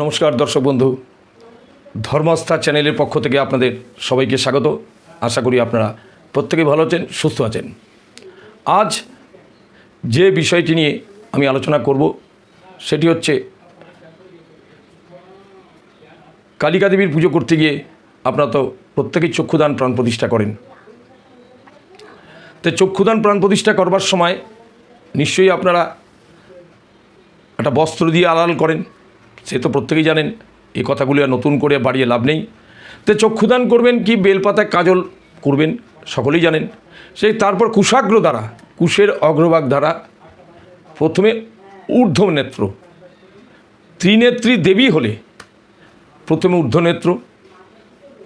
নমস্কার দর্শক বন্ধু। ধর্মস্থা চ্যানেলের পক্ষ থেকে আপনাদের সবাইকে স্বাগত। আশা করি আপনারা প্রত্যেকেই ভালো আছেন, সুস্থ আছেন। আজ যে বিষয়টি নিয়ে আমি আলোচনা করব, সেটি হচ্ছে কালিকা দেবীর পুজো করতে গিয়ে আপনারা তো প্রত্যেকেই চক্ষুদান প্রাণ প্রতিষ্ঠা করেন। তো চক্ষুদান প্রাণ প্রতিষ্ঠা করবার সময় নিশ্চয়ই আপনারা একটা বস্ত্র দিয়ে আড়াল করেন। সে তো প্রত্যেকেই জানেন, এই কথাগুলি আর নতুন করে বাড়িয়ে লাভ নেই। তো চক্ষুদান করবেন কি, বেলপাতায় কাজল করবেন, সকলেই জানেন। সেই তারপর কুশাগ্র দ্বারা, কুশের অগ্রভাগ দ্বারা, প্রথমে ঊর্ধ্ব নেত্র ত্রিনেত্রী দেবী হলে প্রথমে ঊর্ধ্ব নেত্র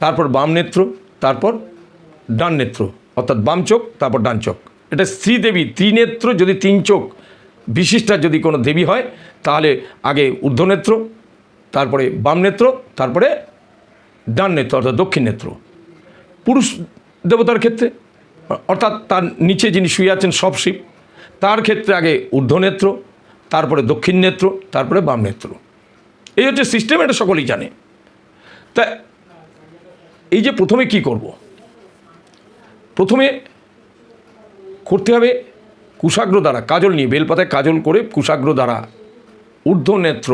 তারপর বাম নেত্র তারপর ডান নেত্র অর্থাৎ বাম চোখ, তারপর ডান চোখ। এটা শ্রীদেবী ত্রিনেত্র যদি তিন চোখ, বিশিষ্টা যদি কোনো দেবী হয় তাহলে আগে ঊর্ধ্বনেত্র, তারপরে বাম নেত্র তারপরে ডান নেত্র অর্থাৎ দক্ষিণ নেত্র পুরুষ দেবতার ক্ষেত্রে, অর্থাৎ তার নিচে যিনি শুয়ে আছেন সব শিব, তার ক্ষেত্রে আগে ঊর্ধ্বনেত্র, তারপরে দক্ষিণ নেত্র তারপরে বাম নেত্র এই হচ্ছে সিস্টেম এটা সকলেই জানে। তা এই যে প্রথমে কি করব? প্রথমে করতে হবে কুশাগ্র দ্বারা, কাজল নিয়ে, বেলপাতায় কাজল করে কুশাগ্র দ্বারা ঊর্ধ্ব নেত্র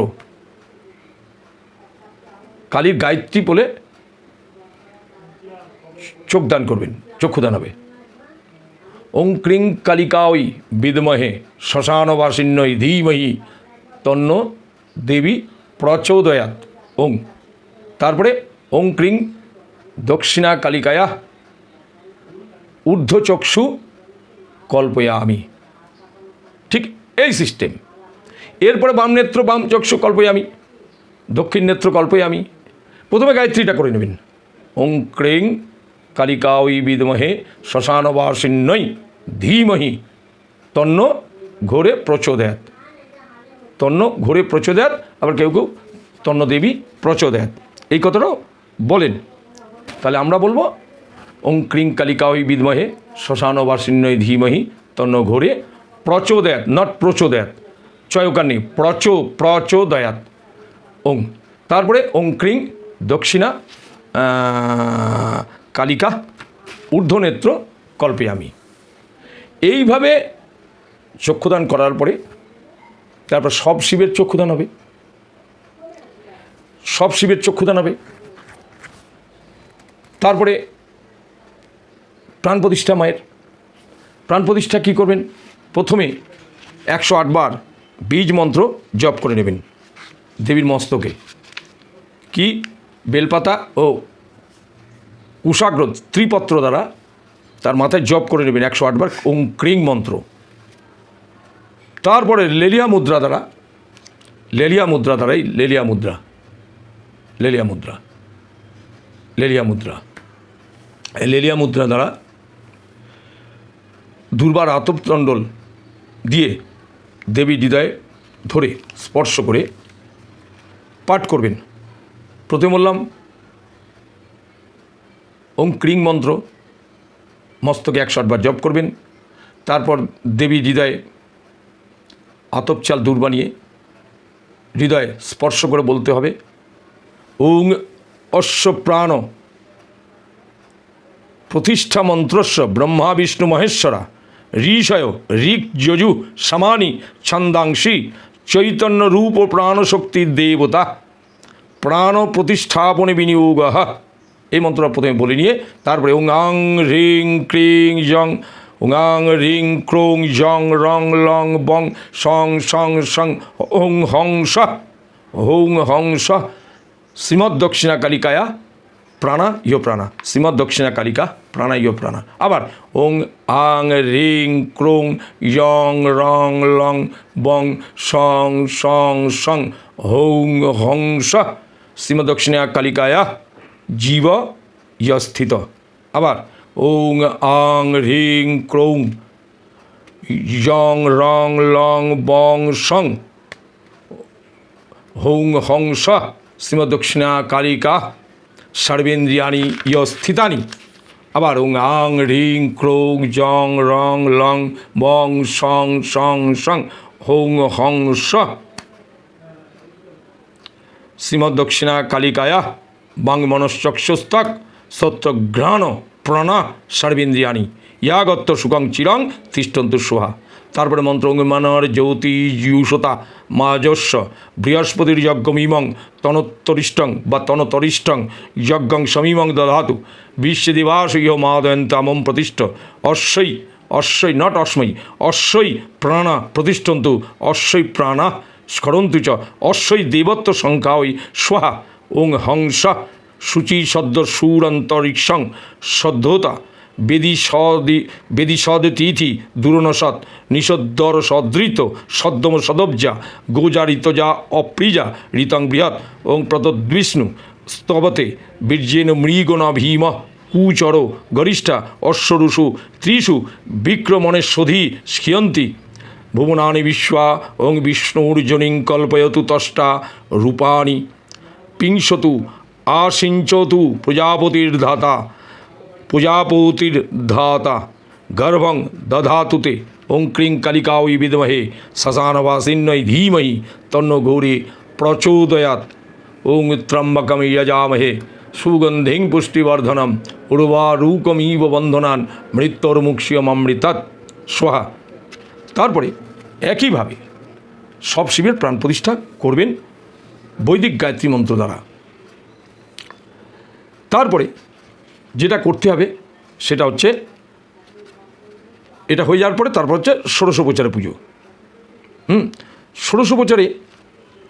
কালীর গায়ত্রী বলে চোখদান করবেন, চক্ষুদান হবে। ওং ক্রিং কালিকাওই বিদমহে শ্মশানবাসিন্নই ধীমহি তন্ন দেবী প্রচোদয়াত ওং, তারপরে ওং ক্রিং দক্ষিণা কালিকায়া ঊর্ধ্বচক্ষু কল্পয়া আমি ঠিক এই সিস্টেম। এরপরে বাম নেত্র, বাম চক্ষু কল্পই আমি, দক্ষিণ নেত্র কল্পই আমি। প্রথমে গায়ত্রীটা করে নেবেন। ওং ক্রেং কালিকা ওই বিদমহে শ্মশানবাসিন্নই ধীমহি তন্ন ঘোরে প্রচোদয়াত তন্ন ঘোরে প্রচোদয়াত আবার কেউ কেউ তন্ন দেবী প্রচোদয়াত এই কথাটাও বলেন। তাহলে আমরা বলব, ওং ক্রিং ওই বিদমহে শ্মশানবাসিন্নই ধীমহি তন্ন ঘোরে প্রচোদয়াত নট প্রচোদয়াত চয়কার নেই প্রচ, প্রচোদয়াত। ওং, তারপরে ওং ক্রিং, দক্ষিণা কালিকা, ঊর্ধ্বনেত্র কল্পে আমি এইভাবে চক্ষুদান করার পরে, তারপর সব শিবের চক্ষুদান হবে। সব শিবের চক্ষুদান হবে। তারপরে প্রাণ প্রতিষ্ঠা মায়ের। প্রাণ প্রতিষ্ঠা কী করবেন? প্রথমে একশো আটবার বীজ মন্ত্র জপ করে নেবেন। দেবীর মস্তকে। কি? বেলপাতা ও কুশাগ্র ত্রিপত্র দ্বারা তার মাথায় জপ করে নেবেন একশো আটবার ওং ক্রিং মন্ত্র। তারপরে লেলিয়া মুদ্রা দ্বারা, লেলিয়া মুদ্রা দ্বারাই লেলিয়া মুদ্রা লেলিয়া মুদ্রা লেলিয়া মুদ্রা। লেলিয়া মুদ্রা দ্বারা দুর্বার আতপতণ্ডল দিয়ে দেবী হৃদয়ে ধরে স্পর্শ করে পাঠ করবেন। প্রথমে বললাম, ওং ক্রিং মন্ত্র, মস্তকে একশো আটবার জপ করবেন। তারপর দেবী হৃদয়ে আতপ চাল দূর বানিয়ে হৃদয়ে স্পর্শ করে বলতে হবে, ওং অশ্ব প্রাণ প্রতিষ্ঠা মন্ত্রস্ব ব্রহ্মা বিষ্ণু মহেশ্বরা। ঋষয়, ঋক যজু, সমানি, ছন্দাংশী চৈতন্য রূপ ও প্রাণশক্তির দেবতা প্রাণ প্রতিষ্ঠাপনে বিনিয়োগ। এই মন্ত্রটা প্রথমে বলে নিয়ে তারপরে উঙাং, রিং, ক্রিং, জং, উঙাং, রিং, ক্রোং, জং, রং, লং, বং, সং সং সং, হং স, হং হং, স শ্রীমৎ দক্ষিণা কালিকায়া প্রাণা ইয় প্রাণা শ্রীমৎ দক্ষিণা কালিকা প্রাণা ইয় প্রাণা আবার ওং আং রিং ক্রোং ইয়ং রং লং বং সং সং সং হৌং হং স শ্রীমৎ দক্ষিণা কালিকায়া জীব ইয়স্থিত আবার ওং আং রিং ক্রৌং ইয়ং রং লং বং সং হৌং হং স শ্রীমৎ দক্ষিণা কালিকা সর্বেন্দ্রিয়ানি ইয় স্থিতানি আবার আং রিং ক্রৌং জং রং লং বং সং সং সং হৌং হং স শ্রীমদ্দক্ষিণা কালিকায়া বাংমনশ্চক্ষুস্তক সত্যঘ্রাণ প্রাণা সর্বেন্দ্রিয়ানি ইয়াগত্য সুখং চিরং তিষ্ঠন্তু সোহা তারপরে মন্ত্র অঙ্গমানর জ্যোতি যুষতা মাজস্ব বৃহস্পতির যজ্ঞমিমং তনোত্তরিষ্টং বা তনতরিষ্টং যজ্ঞং সমীমং দধাতু বিশ্বদিবাস ইহ মাদয়ন্তামম প্রতিষ্ঠ অশ্বই অশ্বই নট অস্মৈ অশ্বই প্রাণা প্রতিষ্ঠন্তু অশ্বই প্রাণা স্মরন্তু চ অশ্বই দেবত্ব সংখ্যা ওই স্বাহা, ওং হংস শুচি সদ্য সুরন্তরিক্ষং সদ্ধতা। বেদি সদি বেদি সদ তিথি দুরনসৎ নিষদ্দর সদৃত সদ্যম সদব্জা গোজারিত যা অপ্রিজা ঋতং বৃহৎ ওং প্রতদ্বিষ্ণু স্তবতে বীর্যেন মৃগণ ভীম কুচর গরিষ্ঠা অশ্বরুষু ত্রিষু বিক্রমণেশ্বধি স্কিয়ন্তি ভুবনানি বিশ্বা ওং বিষ্ণুর্জনিং কল্পয়তু তষ্টা রূপাণি। পিংশতু আশিঞ্চতু প্রজাপতির ধাতা প্রজাপতির ধাতা গর্ভং দধাতুতে ওং ক্রিং কালিকা ওই বিদমহে শ্মশানবাসিন্নৈ ধীমহি তন্ন গৌরী প্রচোদয়াত ওং ত্রম্বকম যজামহে সুগন্ধিং পুষ্টিবর্ধনম উর্বারূকমিব বন্ধনান মৃত্যুর্মুক্ষিয়মৃতৎ সোহা তারপরে একইভাবে সব শিবের প্রাণ প্রতিষ্ঠা করবেন বৈদিক গায়ত্রী মন্ত্র দ্বারা। তারপরে যেটা করতে হবে সেটা হচ্ছে এটা হয়ে যাওয়ার পরে তারপর হচ্ছে ষোড়শোপচারে পুজো। হুম? ষোড়শোপচারে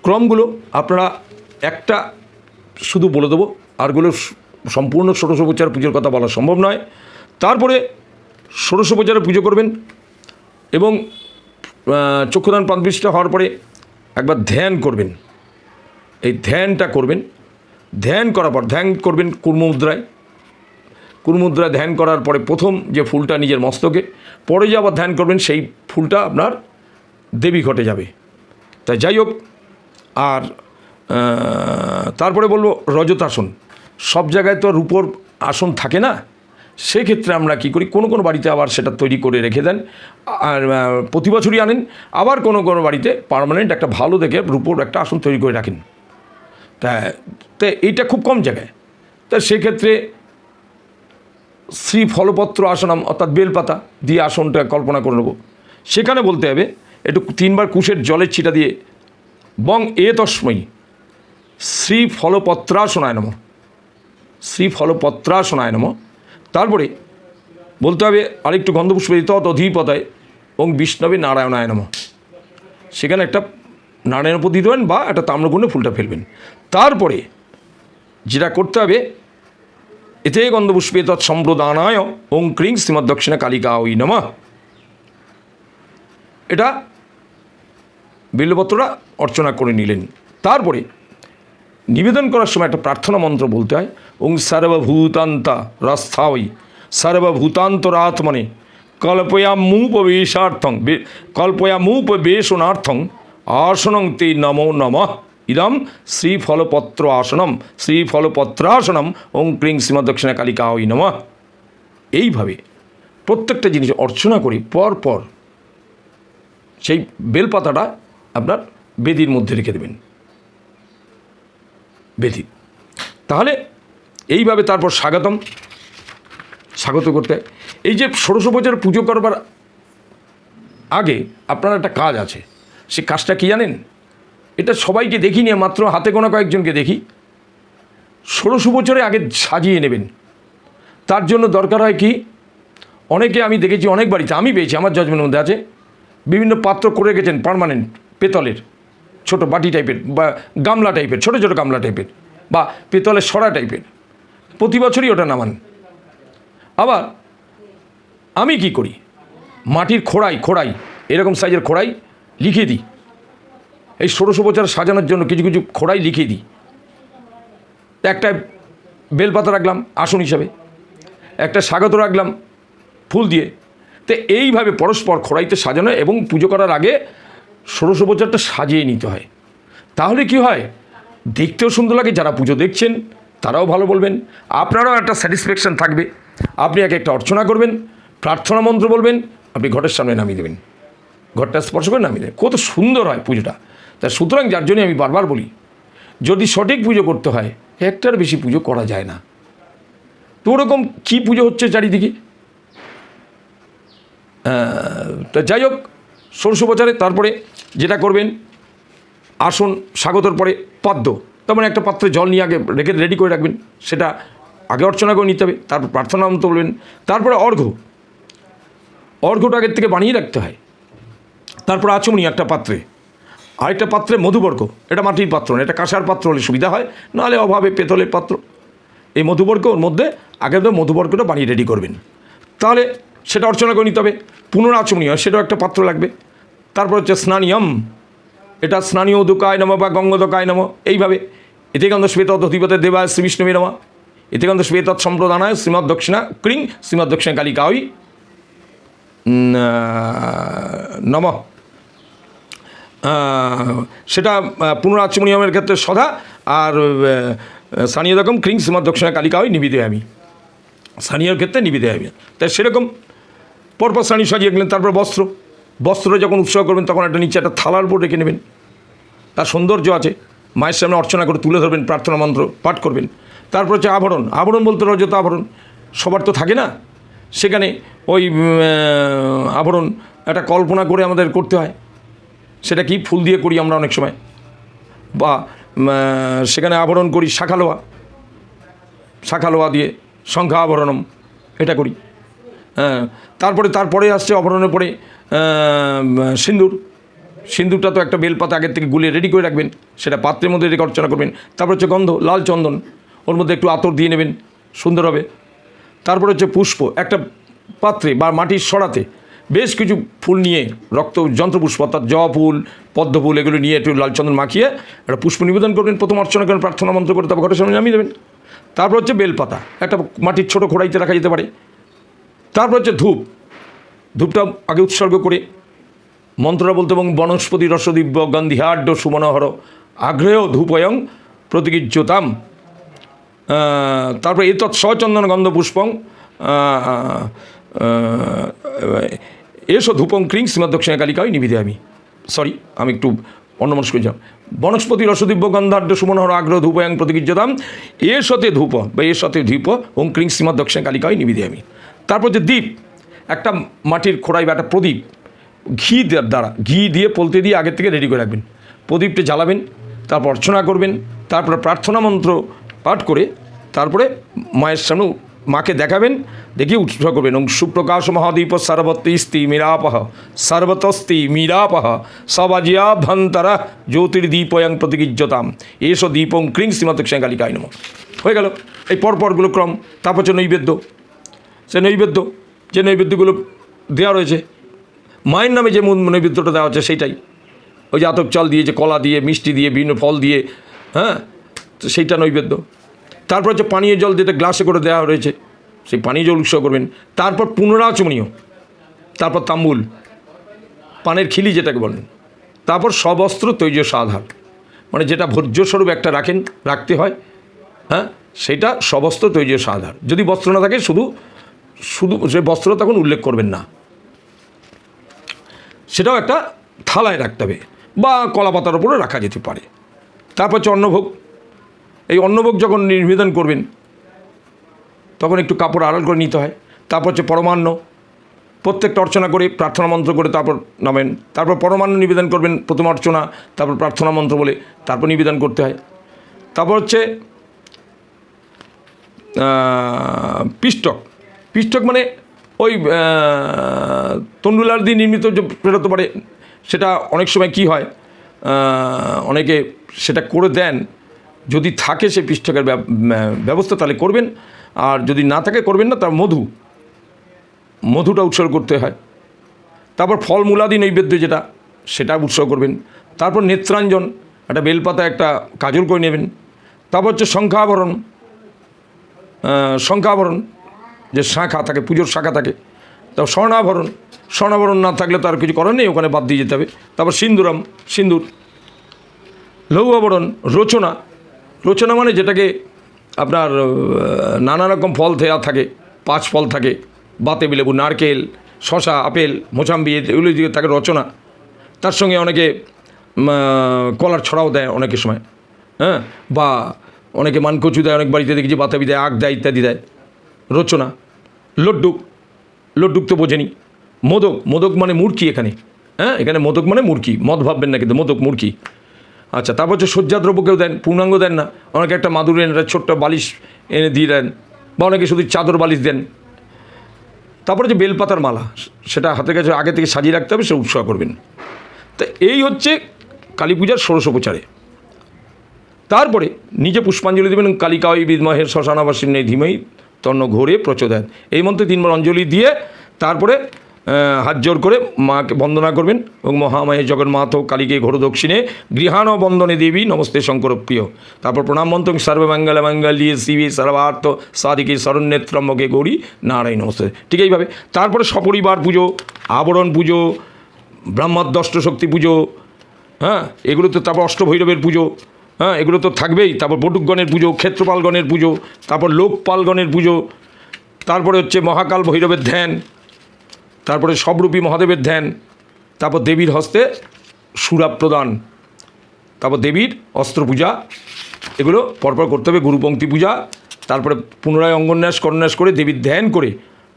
ক্রমগুলো আপনারা একটা শুধু বলে দেবো আরগুলো সম্পূর্ণ ষোড়শোপচার পুজোর কথা বলা সম্ভব নয়। তারপরে ষোড়শোপচারে পুজো করবেন এবং চক্ষুদান প্রাণপ্রতিষ্ঠা হওয়ার পরে একবার ধ্যান করবেন। এই ধ্যানটা করবেন। ধ্যান করার পর, ধ্যান করবেন কুর্মমুদ্রায়। কুর্মুদ্রায় ধ্যান করার পরে প্রথম যে ফুলটা নিজের মস্তকে, পরে যে আবার ধ্যান করবেন সেই ফুলটা আপনার দেবী ঘটে যাবে। তাই যাই হোক, আর তারপরে বলব রজতাসন। সব জায়গায় তো রূপোর আসন থাকে না, সেক্ষেত্রে আমরা কি করি, কোনো কোনো বাড়িতে আবার সেটা তৈরি করে রেখে দেন। আর প্রতি বছরই আনেন, আবার কোনো কোনো বাড়িতে পার্মানেন্ট একটা ভালো দেখে রূপোর একটা আসন তৈরি করে রাখেন। তা তা এইটা খুব কম জায়গায়। তা সেক্ষেত্রে শ্রী ফলপত্র আসনম অর্থাৎ বেলপাতা দিয়ে আসনটা কল্পনা করে নেব। সেখানে বলতে হবে, একটু তিনবার কুশের জলের ছিটা দিয়ে, বং এ তস্ময়ী শ্রী ফলপত্রাসনায় নম। শ্রী ফলপত্রাসনায় নম। তারপরে বলতে হবে, আরেকটু গন্ধপুষ্প তৎ অধিপতায় এবং বিষ্ণবে নারায়ণায় নম। সেখানে একটা নারায়ণ উপর দেবেন বা একটা তাম্রকুণ্ডে ফুলটা ফেলবেন। তারপরে যেটা করতে হবে এতে গন্ধপুষ্পে তৎসম্প্রদানায় ওং ক্রিং শ্রীমৎ দক্ষিণা কালিকা ওই নম এটা বিল্লপত্ররা অর্চনা করে নিলেন তারপরে নিবেদন করার সময় একটা প্রার্থনা মন্ত্র বলতে হয় ওং সর্বভূতান্তা রাস্থাওই সর্বভূতান্তরাত্মনে কল্পয়ামুপবেশার্থং বে- কল্পয়ামুপবেশনার্থং আসনং তে নমো নম ইদম শ্রীফলপত্র আসনম, শ্রীফলপত্রাসনম, ওং ক্রিং শ্রীমদ দক্ষিণা কালিকা ওই নম। এইভাবে প্রত্যেকটা জিনিস অর্চনা করি পর পর সেই বেলপাতাটা আপনার বেদির মধ্যে রেখে দেবেন। বেদি। তাহলে এইভাবে তারপর স্বাগতম। স্বাগত করতে। এই যে ষোড়শ বছর পুজো করবার আগে আপনার একটা কাজ আছে। সে কাজটা কি জানেন? এটা সবাইকে দেখি নিয়ে মাত্র হাতে গোনা কয়েকজনকে দেখি। ষোড়শ বছরে আগে সাজিয়ে নেবেন। তার জন্য দরকার হয় কি, অনেকে আমি দেখেছি, অনেক বাড়িতে আমি পেয়েছি, আমার জজমেন্টের মধ্যে আছে, বিভিন্ন পাত্র করে গেছেন পার্মানেন্ট পেতলের, ছোট বাটি টাইপের, বা গামলা টাইপের, ছোট ছোট গামলা টাইপের, বা পেতলের সরা টাইপের। প্রতি বছরই ওটা নামান। আবার আমি কি করি? মাটির খোড়াই খোড়াই এরকম সাইজের খোড়াই লিখে দিই। এই ষোড়শ বছর সাজানোর জন্য কিছু কিছু খোড়াই লিখে দিই। একটা বেলপাতা রাখলাম, আসন হিসাবে। একটা স্বাগত রাখলাম, ফুল দিয়ে। তো এইভাবে পরস্পর খোড়াইতে সাজানো এবং পুজো করার আগে ষোড়শ বছরটা সাজিয়ে নিতে হয়। তাহলে কি হয়? দেখতেও সুন্দর লাগে, যারা পুজো দেখছেন, তারাও ভালো বলবেন। আপনারাও একটা স্যাটিসফ্যাকশান থাকবে। আপনি একে একটা অর্চনা করবেন, প্রার্থনা মন্ত্র বলবেন, আপনি ঘটের সামনে নামিয়ে দেবেন। ঘরটা স্পর্শ করে নামিয়ে দেবেন। কত সুন্দর হয় পুজোটা। তা সুতরাং যার জন্য আমি বারবার বলি, যদি সঠিক পুজো করতে হয়, একটার বেশি পুজো করা যায় না। তো ওরকম কী পুজো হচ্ছে চারিদিকে? তা যাই হোক, ষোড়শ বছরে তারপরে যেটা করবেন, আসন স্বাগতর পরে পাদ্য, তার মানে একটা পাত্রে জল নিয়ে আগে রেখে রেডি করে রাখবেন, সেটা আগে অর্চনা করে নিতে হবে, তারপর প্রার্থনা মতো বলবেন, তারপরে অর্ঘ্য। অর্ঘ্যটা আগের থেকে বানিয়ে রাখতে হয়। তারপর আচমনি একটা পাত্রে। আরেকটা পাত্রে মধুবর্গ। এটা মাটির পাত্র না, এটা কাঁসার পাত্র হলে সুবিধা হয়, নাহলে অভাবে পেতলের পাত্র। এই মধুবর্গ ওর মধ্যে আগে তো মধুবর্গটা বানিয়ে রেডি করবেন। তাহলে সেটা অর্চনা করে নিতে হবে, পুনরাচমনীয়, সেটাও একটা পাত্র লাগবে। তারপর হচ্ছে স্নানিয়ম, এটা স্নানীয় দুকায় নম বা গঙ্গদকায় নম, এইভাবে। এতে ইতিকান্ত শ্বেত অধিপতে দেবায় শ্রী বিষ্ণুবে নম। ইতিকান্ত শ্বেত সম্প্রদানায় শ্রীমৎ দক্ষিণা ক্রিং, শ্রীমৎ দক্ষিণা কালিকা ওই নম। সেটা পুনরাচমনিয়মের ক্ষেত্রে সদা, আর স্থানীয় রকম ক্রিং শ্রীমৎ দক্ষিণা কালিকা ওই নিবিদে আমি। স্থানীয় ক্ষেত্রে নিবিদে আমি। তাই সেরকম পরপর শ্রেণি সাজিয়ে গেলেন, তারপর বস্ত্র। বস্ত্র যখন উৎসর্গ করবেন, তখন একটা নিচে একটা থালার উপর রেখে নেবেন। তার সৌন্দর্য আছে। মায়ের সামনে অর্চনা করে তুলে ধরবেন, প্রার্থনা মন্ত্র পাঠ করবেন। তারপর হচ্ছে আভরণ আভরণ বলতে রজত আভরণ সবার তো থাকে না। সেখানে ওই আভরণ একটা কল্পনা করে আমাদের করতে হয়। সেটা কি ফুল দিয়ে করি আমরা অনেক সময়। বা সেখানে আভরণ করি শাখালোয়া শাখালোয়া দিয়ে সংখ্যা আবরণম, এটা করি। হ্যাঁ তারপরে তারপরে আসছে অভরণের পরে সিন্দুর। সিন্দুরটা তো একটা বেলপাতা আগের থেকে গুলিয়ে রেডি করে রাখবেন, সেটা পাত্রের মধ্যে রেখে অর্চনা করবেন। তারপর হচ্ছে গন্ধ, লাল চন্দন, ওর মধ্যে একটু আতর দিয়ে নেবেন, সুন্দর হবে। তারপর হচ্ছে পুষ্প, একটা পাত্রে বা মাটির সরাতে বেশ কিছু ফুল নিয়ে, রক্ত যন্ত্রপুষ্প অর্থাৎ জবা ফুল, পদ্ম ফুল, এগুলো নিয়ে একটু লালচন্দন মাখিয়ে একটা পুষ্প নিবেদন করবেন, প্রথম অর্চনা করেন, প্রার্থনা মন্ত্র করে তারপর ঘরের সামনে নামিয়ে দেবেন। তারপর হচ্ছে বেলপাতা, একটা মাটির ছোটো খোড়াইতে রাখা যেতে পারে। তারপর হচ্ছে ধূপ, ধূপটা আগে উৎসর্গ করে মন্ত্রটা বলতে এবং বনস্পতি, রসদিব্য গন্ধিহাঢ্য সুমনোহর আগ্রেয় ধূপয়ং প্রতিগীজ্যতাম তারপরে এতৎ সচন্দন গন্ধ পুষ্পং এসো ধূপং ক্রিং শ্রীমদ দক্ষিণা কালিকায় নিবিধে আমি। সরি আমি একটু অন্যমনস্ক যাম বনস্পতি রসদিব্য গন্ধাঢ্য সুমনোহর আগ্রহ ধূপয়াং ধূপয়ং প্রতিগীজ্যতাম এসতে ধূপ, বা এসতে ধূপ, ওং ক্রিং শ্রীমদ দক্ষিণা কালিকায় নিবিধে আমি। তারপর যে দ্বীপ, একটা মাটির খোড়াই বা একটা প্রদীপ, ঘি দ্বারা, ঘি দিয়ে পলতে দিয়ে আগের থেকে রেডি করে রাখবেন। প্রদীপটা জ্বালাবেন, তারপর অর্চনা করবেন, তারপরে প্রার্থনা মন্ত্র পাঠ করে, তারপরে মায়ের সামনে মাকে দেখাবেন, দেখি উৎসর্গ করবেন। ওং সুপ্রকাশ মহাদীপ সর্বত্রিস্তি মীরাপহ, সর্বতস্তি মীরাপহ, সবাজিয়া ভন্তরা জ্যোতির্দীপয়ং প্রতিগীজ্যতাম এসো দীপং ক্রিং শ্রীমত কালিকায় নম। হয়ে গেল। এই পরপরগুলো ক্রম, তারপর হচ্ছে নৈবেদ্য, সে নৈবেদ্য, যে নৈবেদ্যগুলো দেওয়া রয়েছে, মায়ের নামে যে নৈবেদ্যটা দেওয়া হচ্ছে সেইটাই। ওই যে আতপ চাল দিয়ে, যে কলা দিয়ে, মিষ্টি দিয়ে, বিভিন্ন ফল দিয়ে হ্যাঁ তো সেইটা নৈবেদ্য। তারপর হচ্ছে পানীয় জল যেটা গ্লাসে করে দেওয়া রয়েছে। সেই পানীয় জল উৎসর্গ করবেন। তারপর পুনরাচমনীয়। তারপর তাম্বুল। পানের খিলি যেটাকে বলেন। তারপর সবস্ত্র তৈজ সাধার মানে যেটা ভোজ্যস্বরূপ একটা রাখেন, রাখতে হয় হ্যাঁ? সেটা সবস্ত্র তৈজ সাধার যদি বস্ত্র না থাকে, শুধু শুধু সে বস্ত্র তখন উল্লেখ করবেন না। সেটাও একটা থালায় রাখতে হবে। বা কলা পাতার উপরে রাখা যেতে পারে। তারপর হচ্ছে অন্নভোগ। এই অন্নভোগ যখন নিবেদন করবেন, তখন একটু কাপড় আড়াল করে নিতে হয়। তারপর হচ্ছে পরমান্ন। প্রত্যেকটা অর্চনা করে প্রার্থনা মন্ত্র করে তারপর নামেন। তারপর পরমান্ন নিবেদন করবেন, প্রথম অর্চনা, তারপর প্রার্থনা মন্ত্র বলে তারপর নিবেদন করতে হয়। তারপর হচ্ছে পিষ্টক। পিষ্টক মানে ওই তন্ডুলার দিয়ে নির্মিত যে বেরোতে পারে, সেটা অনেক সময় কি হয় অনেকে সেটা করে দেন যদি থাকে সেই পিষ্টকের ব্যব- ব্যবস্থা তাহলে করবেন। আর যদি না থাকে করবেন না তার মধু। মধুটা উৎসর্গ করতে হয়। তারপর ফলমূলাদি নৈবেদ্য যেটা সেটা উৎসর্গ করবেন। তারপর নেত্রাঞ্জন একটা বেলপাতা একটা কাজল করে নেবেন। তারপর হচ্ছে আহ, শঙ্খাভরণ যে শাখা থাকে পুজোর শাখা থাকে। তারপর স্বর্ণাভরণ। স্বর্ণাভরণ না থাকলে তো আর কিছু করার নেই ওখানে বাদ দিয়ে যেতে হবে। তারপর সিন্দুরাম সিন্দুর। লৌহ আবরণ রচনা। রচনা মানে যেটাকে আপনার নানা রকম ফল দেওয়া থাকে, পাঁচ ফল থাকে বাতেবি লেবু, নারকেল শশা আপেল মোসাম্বি এগুলো দিয়ে থাকে রচনা। তার সঙ্গে অনেকে কলার ছড়াও দেয় অনেকের সময় হ্যাঁ? বা অনেকে মানকচু দেয়, অনেক বাড়িতে দেখি যে বাতাবি দেয় আগ দেয় ইত্যাদি দেয়। রচনা। লড্ডুক লড্ডুক তো বোঝেনি। মোদক। মোদক মানে মূর্খি এখানে হ্যাঁ? এখানে মোদক মানে মূর্খি মদ ভাববেন না কিন্তু, মোদক মূর্খি আচ্ছা তারপর হচ্ছে শয্যাদ্রব্য কেউ দেন, পূর্ণাঙ্গ দেন না। অনেকে একটা মাদুর এনে একটা ছোট্ট বালিশ এনে দিয়ে দেন, বা অনেকে শুধু চাদর বালিশ দেন। তারপরে যে বেলপাতার মালা, সেটা হাতের কাছে আগে থেকে সাজিয়ে রাখতে হবে, সে উৎসব করবেন। তা এই হচ্ছে কালী পূজার ষোড়শোপচারে। তারপরে নিজে পুষ্পাঞ্জলি দেবেন কালিকা ওই বিদমহের শ্মশানাবাসীর নেই ধীমই তন্ন ঘোরে প্রচোদয় এই মন্ত্রে তিনবার অঞ্জলি দিয়ে তারপরে হাত জোর করে মাকে বন্দনা করবেন এবং মহামায়ের জগন্মাথ কালীকে ঘোর দক্ষিণে গৃহাণ বন্দনে দেবী, নমস্তে শঙ্কর প্রিয় তারপর প্রণাম মন্ত্র সর্বমঙ্গল মঙ্গলী শিবী সর্বার্থ সাদিকে শরণ্যেত্রম্বকে গৌরী নারায়ণ নমস্তে। ঠিক এইভাবে। তারপরে সপরিবার পুজো, আবরণ পুজো ব্রহ্মাদ্যষ্ট শক্তি পুজো হ্যাঁ এগুলো তো তারপর অষ্টভৈরবের পুজো হ্যাঁ এগুলো তো থাকবেই। তারপর বটুকগণের পুজো, ক্ষেত্রপালগণের পুজো, তারপর লোকপালগণের পুজো, তারপরে হচ্ছে মহাকাল ভৈরবের ধ্যান তারপরে সবরূপী মহাদেবের ধ্যান, তারপর দেবীর হস্তে সুরা প্রদান, তারপর দেবীর অস্ত্র পূজা, এগুলো পরপর করতে হবে, গুরুপঙ্ক্তি পূজা, তারপরে পুনরায় অঙ্গন্যাস করন্যাস করে দেবীর ধ্যান করে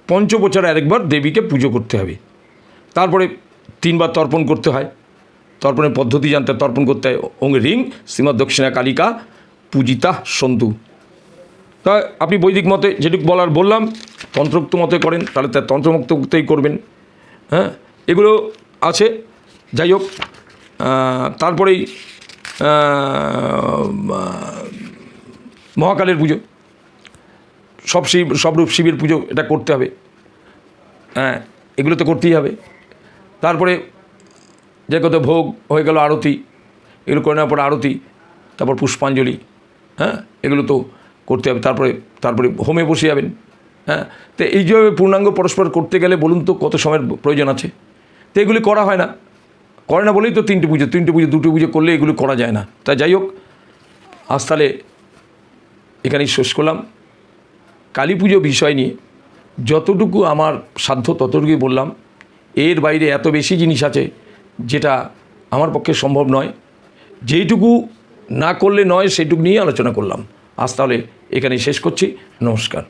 পঞ্চবছরে আরেকবার দেবীকে পুজো করতে হবে। তারপরে তিনবার তর্পণ করতে হয়। তর্পণের পদ্ধতি জানতে তর্পণ করতে হয়, ওং রিং শ্রীমৎ দক্ষিণা কালিকা পূজিতা সন্তু। তা আপনি বৈদিক মতে যেটুকু বলার বললাম তন্ত্রোক্ত মতে করেন, তাহলে তার তন্ত্রমুক্তই করবেন। হ্যাঁ এগুলো আছে। যাই হোক তারপরেই মহাকালের পুজো। সব শিব সবরূপ শিবের পুজো এটা করতে হবে। হ্যাঁ এগুলো তো করতেই হবে। তারপরে যে কত ভোগ হয়ে গেল আরতি, এগুলো করে নেওয়ার পর আরতি, তারপর পুষ্পাঞ্জলি হ্যাঁ এগুলো তো করতে হবে। তারপরে তারপরে হোমে বসে যাবেন। হ্যাঁ? তো এই যে পূর্ণাঙ্গ পরস্পর করতে গেলে বলুন তো কত সময়ের প্রয়োজন আছে? তো এগুলি করা হয় না। করে না বলেই তো তিনটে পুজো তিনটে পুজো, দুটো পুজো করলে এগুলো করা যায় না। তাই যাই হোক, আজ তাহলে এখানেই শেষ করলাম। কালী পুজো বিষয় নিয়ে যতটুকু আমার সাধ্য ততটুকুই বললাম। এর বাইরে এত বেশি জিনিস আছে যেটা আমার পক্ষে সম্ভব নয়। যেইটুকু না করলে নয়, সেটুকু নিয়ে আলোচনা করলাম। আজ তাহলে এখানেই শেষ করছি। নমস্কার।